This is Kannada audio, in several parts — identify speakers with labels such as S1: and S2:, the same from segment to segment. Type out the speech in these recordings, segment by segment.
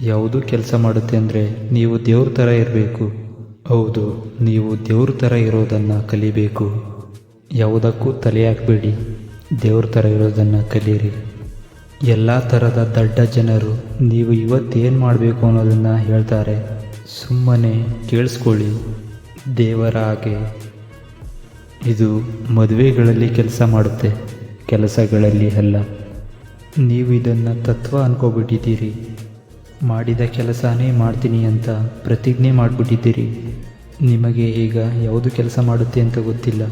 S1: ಯಾವುದು ಕೆಲಸ ಮಾಡುತ್ತೆ ಅಂದರೆ ನೀವು ದೇವ್ರ ಥರ ಇರಬೇಕು. ಹೌದು, ನೀವು ದೇವ್ರ ಥರ ಇರೋದನ್ನು ಕಲಿಬೇಕು. ಯಾವುದಕ್ಕೂ ತಲೆ ಹಾಕಬೇಡಿ. ದೇವ್ರ ಥರ ಇರೋದನ್ನು ಕಲೀರಿ. ಎಲ್ಲ ಥರದ ದಡ್ಡ ಜನರು ನೀವು ಇವತ್ತೇನು ಮಾಡಬೇಕು ಅನ್ನೋದನ್ನು ಹೇಳ್ತಾರೆ. ಸುಮ್ಮನೆ ಕೇಳಿಸ್ಕೊಳ್ಳಿ. ದೇವರ ಹಾಗೆ. ಇದು ಮದುವೆಗಳಲ್ಲಿ ಕೆಲಸ ಮಾಡುತ್ತೆ, ಕೆಲಸಗಳಲ್ಲಿ ಅಲ್ಲ. ನೀವು ಇದನ್ನು ತತ್ವ ಅನ್ಕೋಬಿಟ್ಟಿದ್ದೀರಿ. ಮಾಡಿದ ಕೆಲಸನೇ ಮಾಡ್ತೀನಿ ಅಂತ ಪ್ರತಿಜ್ಞೆ ಮಾಡಿಬಿಟ್ಟಿದ್ದೀರಿ. ನಿಮಗೆ ಈಗ ಯಾವುದು ಕೆಲಸ ಮಾಡುತ್ತೆ ಅಂತ ಗೊತ್ತಿಲ್ಲ.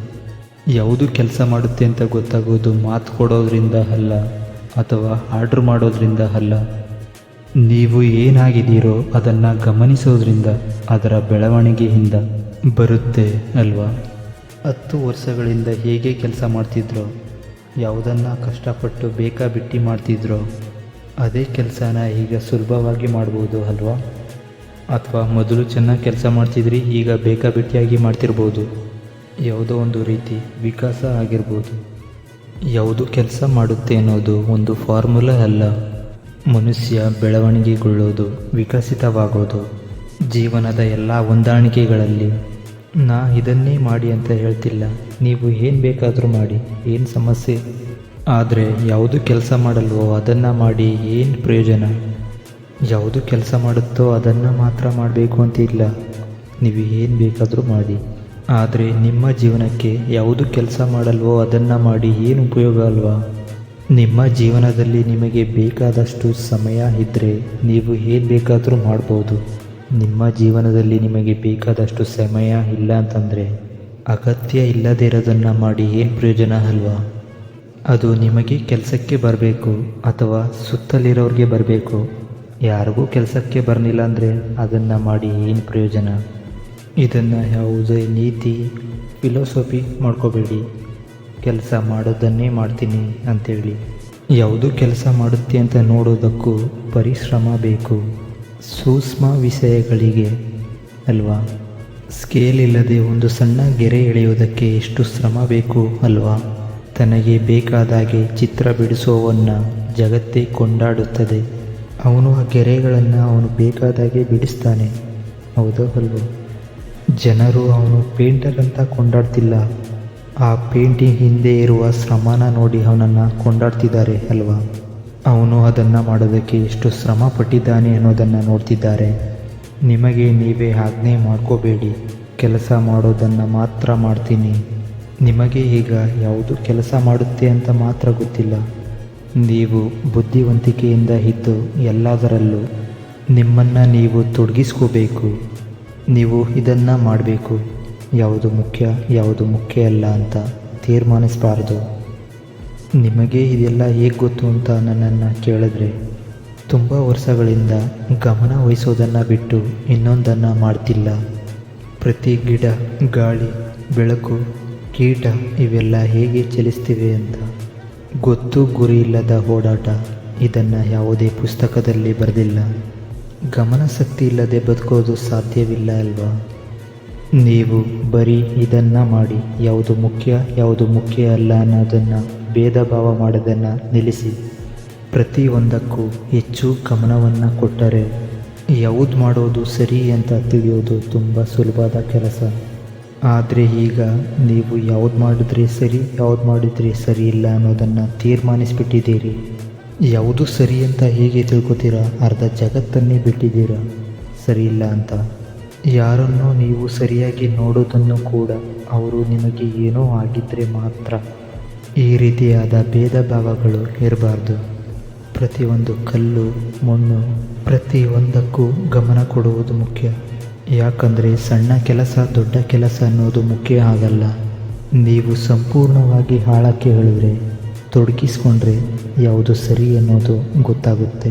S1: ಯಾವುದು ಕೆಲಸ ಮಾಡುತ್ತೆ ಅಂತ ಗೊತ್ತಾಗೋದು ಮಾತು ಕೊಡೋದ್ರಿಂದ ಅಲ್ಲ, ಅಥವಾ ಆರ್ಡ್ರ್ ಮಾಡೋದ್ರಿಂದ ಅಲ್ಲ. ನೀವು ಏನಾಗಿದ್ದೀರೋ ಅದನ್ನು ಗಮನಿಸೋದ್ರಿಂದ ಅದರ ಬೆಳವಣಿಗೆಯಿಂದ ಬರುತ್ತೆ ಅಲ್ವಾ? ಹತ್ತು ವರ್ಷಗಳಿಂದ ಹೇಗೆ ಕೆಲಸ ಮಾಡ್ತಿದ್ರೋ, ಯಾವುದನ್ನು ಕಷ್ಟಪಟ್ಟು ಬೇಕಾಬಿಟ್ಟಿ ಮಾಡ್ತಿದ್ರೋ ಅದೇ ಕೆಲಸನ ಈಗ ಸುಲಭವಾಗಿ ಮಾಡ್ಬೋದು ಅಲ್ವಾ? ಅಥವಾ ಮೊದಲು ಚೆನ್ನಾಗಿ ಕೆಲಸ ಮಾಡ್ತಿದ್ರಿ, ಈಗ ಬೇಕಾಬಿಟ್ಟಿಯಾಗಿ ಮಾಡ್ತಿರ್ಬೋದು. ಯಾವುದೋ ಒಂದು ರೀತಿ ವಿಕಾಸ ಆಗಿರ್ಬೋದು. ಯಾವುದು ಕೆಲಸ ಮಾಡುತ್ತೆ ಅನ್ನೋದು ಒಂದು ಫಾರ್ಮುಲಾ ಅಲ್ಲ. ಮನುಷ್ಯ ಬೆಳವಣಿಗೆಗೊಳ್ಳೋದು, ವಿಕಸಿತವಾಗೋದು, ಜೀವನದ ಎಲ್ಲ ಹೊಂದಾಣಿಕೆಗಳಲ್ಲಿ. ನಾ ಇದನ್ನೇ ಮಾಡಿ ಅಂತ ಹೇಳ್ತಿಲ್ಲ. ನೀವು ಏನು ಬೇಕಾದರೂ ಮಾಡಿ, ಏನು ಸಮಸ್ಯೆ? ಆದರೆ ಯಾವುದು ಕೆಲಸ ಮಾಡಲ್ವೋ ಅದನ್ನು ಮಾಡಿ ಏನು ಪ್ರಯೋಜನ? ಯಾವುದು ಕೆಲಸ ಮಾಡುತ್ತೋ ಅದನ್ನು ಮಾತ್ರ ಮಾಡಬೇಕು ಅಂತ ಇಲ್ಲ. ನೀವು ಏನು ಬೇಕಾದರೂ ಮಾಡಿ. ಆದರೆ ನಿಮ್ಮ ಜೀವನಕ್ಕೆ ಯಾವುದು ಕೆಲಸ ಮಾಡಲ್ವೋ ಅದನ್ನು ಮಾಡಿ ಏನು ಉಪಯೋಗ ಅಲ್ವಾ? ನಿಮ್ಮ ಜೀವನದಲ್ಲಿ ನಿಮಗೆ ಬೇಕಾದಷ್ಟು ಸಮಯ ಇದ್ದರೆ ನೀವು ಏನು ಬೇಕಾದರೂ ಮಾಡ್ಬೋದು. ನಿಮ್ಮ ಜೀವನದಲ್ಲಿ ನಿಮಗೆ ಬೇಕಾದಷ್ಟು ಸಮಯ ಇಲ್ಲ ಅಂತಂದರೆ ಅಗತ್ಯ ಇಲ್ಲದೇ ಇರೋದನ್ನು ಮಾಡಿ ಏನು ಪ್ರಯೋಜನ ಅಲ್ವಾ? ಅದು ನಿಮಗೆ ಕೆಲಸಕ್ಕೆ ಬರಬೇಕು ಅಥವಾ ಸುತ್ತಲಿರೋರಿಗೆ ಬರಬೇಕು. ಯಾರಿಗೂ ಕೆಲಸಕ್ಕೆ ಬರಲಿಲ್ಲ ಅಂದರೆ ಅದನ್ನು ಮಾಡಿ ಏನು ಪ್ರಯೋಜನ? ಇದನ್ನು ಯಾವುದೇ ನೀತಿ ಫಿಲೋಸಫಿ ಮಾಡ್ಕೋಬೇಡಿ. ಕೆಲಸ ಮಾಡೋದನ್ನೇ ಮಾಡ್ತೀನಿ ಅಂತೇಳಿ. ಯಾವುದು ಕೆಲಸ ಮಾಡುತ್ತೆ ಅಂತ ನೋಡೋದಕ್ಕೂ ಪರಿಶ್ರಮ ಬೇಕು. ಸೂಕ್ಷ್ಮ ವಿಷಯಗಳಿಗೆ, ಅಲ್ವಾ? ಸ್ಕೇಲ್ ಇಲ್ಲದೆ ಒಂದು ಸಣ್ಣ ಗೆರೆ ಎಳೆಯೋದಕ್ಕೆ ಎಷ್ಟು ಶ್ರಮ ಬೇಕು, ಅಲ್ವಾ? ತನಗೆ ಬೇಕಾದಾಗೆ ಚಿತ್ರ ಬಿಡಿಸುವವನ್ನ ಜಗತ್ತೇ ಕೊಂಡಾಡುತ್ತದೆ. ಅವನು ಆ ಗೆರೆಗಳನ್ನು ಅವನು ಬೇಕಾದಾಗೆ ಬಿಡಿಸ್ತಾನೆ. ಹೌದೋ ಅಲ್ವೋ? ಜನರು ಅವನು ಪೇಂಟರ್ ಅಂತ ಕೊಂಡಾಡ್ತಿಲ್ಲ. ಆ ಪೇಂಟಿಂಗ್ ಹಿಂದೆ ಇರುವ ಶ್ರಮನ ನೋಡಿ ಅವನನ್ನು ಕೊಂಡಾಡ್ತಿದ್ದಾರೆ ಅಲ್ವಾ? ಅವನು ಅದನ್ನು ಮಾಡೋದಕ್ಕೆ ಎಷ್ಟು ಶ್ರಮ ಪಟ್ಟಿದ್ದಾನೆ ಅನ್ನೋದನ್ನು ನೋಡ್ತಿದ್ದಾರೆ. ನಿಮಗೆ ನೀವೇ ಆಜ್ಞೆ ಮಾಡ್ಕೋಬೇಡಿ. ಕೆಲಸ ಮಾಡೋದನ್ನು ಮಾತ್ರ ಮಾಡ್ತೀನಿ. ನಿಮಗೆ ಈಗ ಯಾವುದು ಕೆಲಸ ಮಾಡುತ್ತೆ ಅಂತ ಮಾತ್ರ ಗೊತ್ತಿಲ್ಲ. ನೀವು ಬುದ್ಧಿವಂತಿಕೆಯಿಂದ ಇದ್ದು ಎಲ್ಲದರಲ್ಲೂ ನಿಮ್ಮನ್ನು ನೀವು ತೊಡಗಿಸ್ಕೋಬೇಕು. ನೀವು ಇದನ್ನು ಮಾಡಬೇಕು. ಯಾವುದು ಮುಖ್ಯ ಯಾವುದು ಮುಖ್ಯ ಅಲ್ಲ ಅಂತ ತೀರ್ಮಾನಿಸಬಾರ್ದು. ನಿಮಗೆ ಇದೆಲ್ಲ ಹೇಗೆ ಗೊತ್ತು ಅಂತ ನನ್ನನ್ನು ಕೇಳಿದ್ರೆ, ತುಂಬ ವರ್ಷಗಳಿಂದ ಗಮನ ವಹಿಸೋದನ್ನು ಬಿಟ್ಟು ಇನ್ನೊಂದನ್ನು ಮಾಡ್ತಿಲ್ಲ. ಪ್ರತಿ ಗಿಡ, ಗಾಳಿ, ಬೆಳಕು ಕೀಟ ಇವೆಲ್ಲ ಹೇಗೆ ಚಲಿಸ್ತಿವೆ ಅಂತ. ಗೊತ್ತು ಗುರಿ ಇಲ್ಲದ ಓಡಾಟ ಇದನ್ನು ಯಾವುದೇ ಪುಸ್ತಕದಲ್ಲಿ ಬರೆದಿಲ್ಲ. ಗಮನಶಕ್ತಿ ಇಲ್ಲದೆ ಬದುಕೋದು ಸಾಧ್ಯವಿಲ್ಲ ಅಲ್ವಾ? ನೀವು ಬರೀ ಇದನ್ನು ಮಾಡಿ, ಯಾವುದು ಮುಖ್ಯ ಯಾವುದು ಮುಖ್ಯ ಅಲ್ಲ ಅನ್ನೋದನ್ನು, ಭೇದ ಭಾವ ಮಾಡೋದನ್ನು ನಿಲ್ಲಿಸಿ. ಪ್ರತಿಯೊಂದಕ್ಕೂ ಹೆಚ್ಚು ಗಮನವನ್ನು ಕೊಟ್ಟರೆ, ಯಾವುದು ಮಾಡೋದು ಸರಿ ಅಂತ ತಿಳಿಯೋದು ತುಂಬ ಸುಲಭದ ಕೆಲಸ. ಆದರೆ ಈಗ ನೀವು ಯಾವ್ದು ಮಾಡಿದ್ರೆ ಸರಿ, ಯಾವ್ದು ಮಾಡಿದರೆ ಸರಿ ಇಲ್ಲ ಅನ್ನೋದನ್ನು ತೀರ್ಮಾನಿಸಿಬಿಟ್ಟಿದ್ದೀರಿ. ಯಾವುದು ಸರಿ ಅಂತ ಹೇಗೆ ತಿಳ್ಕೊತೀರಾ? ಅರ್ಧ ಜಗತ್ತನ್ನೇ ಬಿಟ್ಟಿದ್ದೀರಾ? ಸರಿ ಇಲ್ಲ ಅಂತ. ಯಾರನ್ನು ನೀವು ಸರಿಯಾಗಿ ನೋಡೋದನ್ನು ಕೂಡ ಅವರು ನಿಮಗೆ ಏನೋ ಆಗಿದ್ದರೆ ಮಾತ್ರ ಈ ರೀತಿಯಾದ ಭೇದ ಭಾವಗಳು ಇರಬಾರ್ದು. ಪ್ರತಿಯೊಂದು ಕಲ್ಲು, ಮಣ್ಣು, ಪ್ರತಿಯೊಂದಕ್ಕೂ ಗಮನ ಕೊಡುವುದು ಮುಖ್ಯ. ಯಾಕಂದರೆ ಸಣ್ಣ ಕೆಲಸ, ದೊಡ್ಡ ಕೆಲಸ ಅನ್ನೋದು ಮುಖ್ಯ ಆಗಲ್ಲ ನೀವು ಸಂಪೂರ್ಣವಾಗಿ ಹಾಳಕ್ಕೆ ಹೇಳಿದ್ರೆ, ತೊಡಗಿಸ್ಕೊಂಡ್ರೆ ಯಾವುದು ಸರಿ ಅನ್ನೋದು ಗೊತ್ತಾಗುತ್ತೆ.